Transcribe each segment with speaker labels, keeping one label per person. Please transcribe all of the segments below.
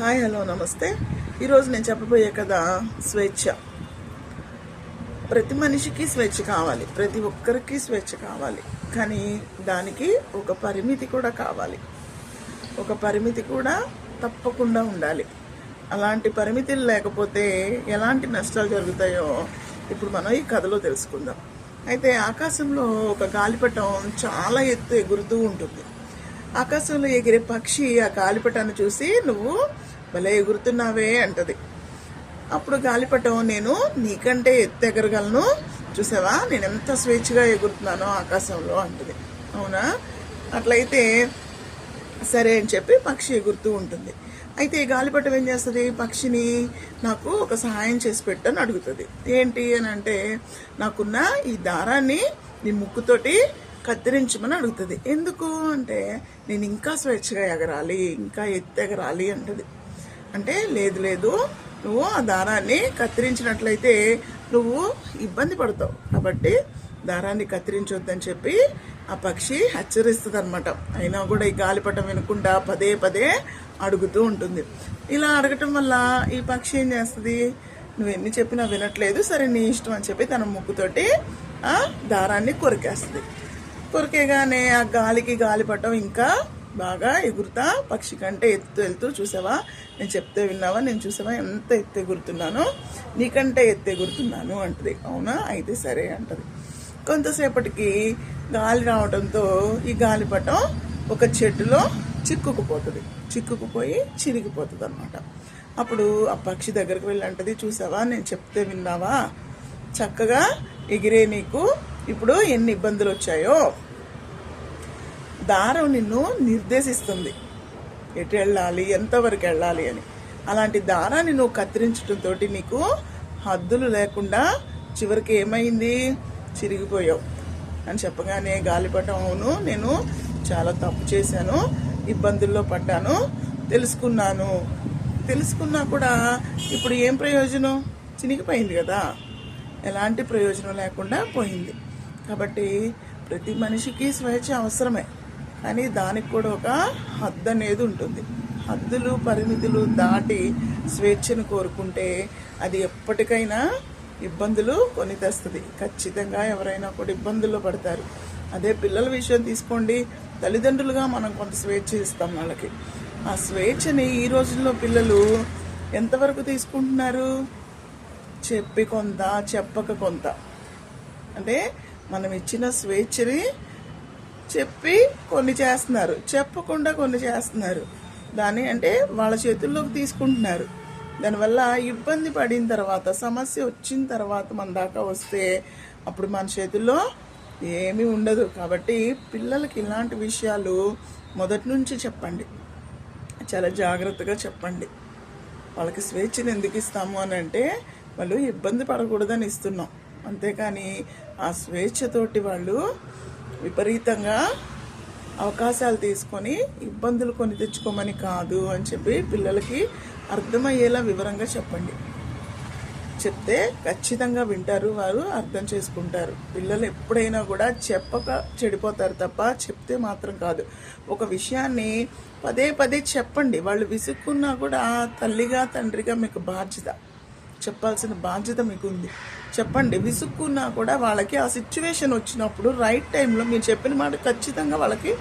Speaker 1: Hi hello నమస్తే. ఈరోజు నేను చెప్పబోయే కదా స్వేచ్ఛ. ప్రతి మనిషికి స్వేచ్ఛ కావాలి ప్రతి ఒక్కరికి స్వేచ్ఛ కావాలి. కానీ దానికి ఒక పరిమితి కూడా కావాలి. ఒక పరిమితి కూడా తప్పకుండా ఉండాలి. అలాంటి పరిమితులు లేకపోతే ఎలాంటి నష్టాలు జరుగుతాయో ఇప్పుడు మనం ఈ కథలో తెలుసుకుందాం. అయితే ఆకాశంలో ఒక గాలిపటం చాలా ఎత్తు ఎగురుతూ ఉంటుంది. ఆకాశంలో ఎగిరే పక్షి ఆ గాలిపటాన్ని చూసి నువ్వు భలే ఎగురుతున్నావే అంటది. అప్పుడు గాలిపటం నేను నీకంటే ఎత్తు ఎగరగలను చూసావా? నేను ఎంత స్వేచ్ఛగా ఎగురుతున్నానో ఆకాశంలో అంటది. అవునా? అట్లయితే సరే అని చెప్పి పక్షి ఎగురుతూ ఉంటుంది. అయితే ఈ గాలిపటం ఏం చేస్తుంది? పక్షిని నాకు ఒక సహాయం చేసి పెట్టని అడుగుతుంది. ఏంటి అని అంటే నాకున్న ఈ దారాన్ని నీ ముక్కుతోటి కత్తిరించమని అడుగుతుంది. ఎందుకు? అంటే నేను ఇంకా స్వేచ్ఛగా ఎగరాలి ఇంకా ఎత్తు ఎగరాలి అంటది. అంటే లేదు లేదు. నువ్వు ఆ దారాన్ని కత్తిరించినట్లయితే నువ్వు ఇబ్బంది పడతావు. కాబట్టి దారాన్ని కత్తిరించొద్దని చెప్పి ఆ పక్షి హెచ్చరిస్తుంది అనమాట అయినా కూడా ఈ గాలిపటం వినకుండా పదే పదే అడుగుతూ ఉంటుంది. ఇలా అడగటం వల్ల ఈ పక్షి ఏం చేస్తుంది? నువ్వు ఎన్ని చెప్పినా వినట్లేదు సరే నీ ఇష్టం అని చెప్పి తన ముక్కుతోటి ఆ దారాన్ని కొరికేస్తుంది. కొరికేగానే ఆ గాలికి గాలిపటం ఇంకా బాగా ఎగురుతా పక్షి కంటే ఎత్తు వెళ్తూ చూసావా? నేను చెప్తే విన్నావా? నేను చూసావా? ఎంత ఎత్తు ఎగురుతున్నానో? నీకంటే ఎత్తు ఎగురుతున్నాను అంటది. అవునా? అయితే సరే అంటది. కొంతసేపటికి గాలి రావడంతో ఈ గాలిపటం ఒక చెట్టులో చిక్కుకుపోతుంది. చిక్కుకుపోయి చిరిగిపోతుంది అనమాట అప్పుడు ఆ పక్షి దగ్గరికి వెళ్ళి చూసావా? నేను చెప్తే విన్నావా? చక్కగా ఎగిరే నీకు ఇప్పుడు ఎన్ని ఇబ్బందులు వచ్చాయో దారం నిన్ను నిర్దేశిస్తుంది. ఎటు వెళ్ళాలి? ఎంతవరకు వెళ్ళాలి అని. అలాంటి దారాన్ని నువ్వు కత్తిరించడంతో నీకు హద్దులు లేకుండా చివరికి ఏమైంది? చిరిగిపోయావు. అని చెప్పగానే గాలిపటం అవును నేను చాలా తప్పు చేశాను ఇబ్బందుల్లో పడ్డాను తెలుసుకున్నాను. తెలుసుకున్నా కూడా ఇప్పుడు ఏం ప్రయోజనం? చినిగిపోయింది కదా. ఎలాంటి ప్రయోజనం లేకుండా పోయింది. కాబట్టి ప్రతి మనిషికి స్వేచ్ఛ అవసరమే. కానీ దానికి కూడా ఒక హద్దు అనేది ఉంటుంది. హద్దులు పరిమితులు దాటి స్వేచ్ఛను కోరుకుంటే అది ఎప్పటికైనా ఇబ్బందులు కొని తెస్తుంది. ఖచ్చితంగా ఎవరైనా కూడా ఇబ్బందుల్లో పడతారు. అదే పిల్లల విషయం తీసుకోండి. తల్లిదండ్రులుగా మనం కొంత స్వేచ్ఛ ఇస్తాం వాళ్ళకి. ఆ స్వేచ్ఛని ఈ రోజుల్లో పిల్లలు ఎంతవరకు తీసుకుంటున్నారు? చెప్పి కొంత చెప్పక కొంత. అంటే మనం ఇచ్చిన స్వేచ్ఛని చెప్పి కొన్ని చేస్తున్నారు. చెప్పకుండా కొన్ని చేస్తున్నారు. దాన్ని అంటే వాళ్ళ చేతుల్లోకి తీసుకుంటున్నారు. దానివల్ల ఇబ్బంది పడిన తర్వాత సమస్య వచ్చిన తర్వాత మన దాకా వస్తే అప్పుడు మన చేతుల్లో ఏమీ ఉండదు. కాబట్టి పిల్లలకి ఇలాంటి విషయాలు మొదటి నుంచి చెప్పండి. చాలా జాగ్రత్తగా చెప్పండి. వాళ్ళకి స్వేచ్ఛను ఎందుకు ఇస్తాము అని అంటే వాళ్ళు ఇబ్బంది పడకూడదని ఇస్తున్నాం. అంతేకాని ఆ స్వేచ్ఛతోటి వాళ్ళు విపరీతంగా అవకాశాలు తీసుకొని ఇబ్బందులు కొని తెచ్చుకోమని కాదు అని చెప్పి పిల్లలకి అర్థమయ్యేలా వివరంగా చెప్పండి. చెప్తే ఖచ్చితంగా వింటారు వారు అర్థం చేసుకుంటారు. పిల్లలు ఎప్పుడైనా కూడా చెప్పక చెడిపోతారు తప్ప చెప్తే మాత్రం కాదు. ఒక విషయాన్ని పదే పదే చెప్పండి. వాళ్ళు విసుక్కున్నా కూడా తల్లిగా తండ్రిగా మీకు బాధ్యత. చెప్పాల్సిన బాధ్యత మీకు ఉంది చెప్పండి విసుక్కున్నా కూడా వాళ్ళకి ఆ సిచ్యువేషన్ వచ్చినప్పుడు రైట్ టైంలో మీరు చెప్పిన మాట ఖచ్చితంగా వాళ్ళకి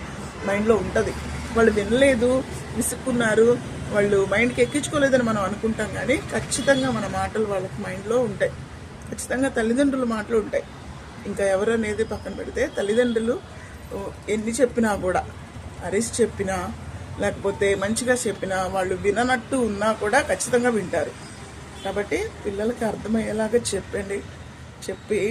Speaker 1: మైండ్లో ఉంటుంది. వాళ్ళు వినలేదు విసుక్కున్నారు వాళ్ళు మైండ్కి ఎక్కించుకోలేదని మనం అనుకుంటాం కానీ ఖచ్చితంగా మన మాటలు వాళ్ళకి మైండ్లో ఉంటాయి. ఖచ్చితంగా తల్లిదండ్రుల మాటలు ఉంటాయి. ఇంకా ఎవరు అనేది పక్కన పెడితే తల్లిదండ్రులు ఎన్ని చెప్పినా కూడా అరిసి చెప్పినా లేకపోతే మంచిగా చెప్పినా వాళ్ళు విననట్టు ఉన్నా కూడా ఖచ్చితంగా వింటారు. కాబట్టి పిల్లలకి అర్థమయ్యేలాగా చెప్పండి. చెప్పి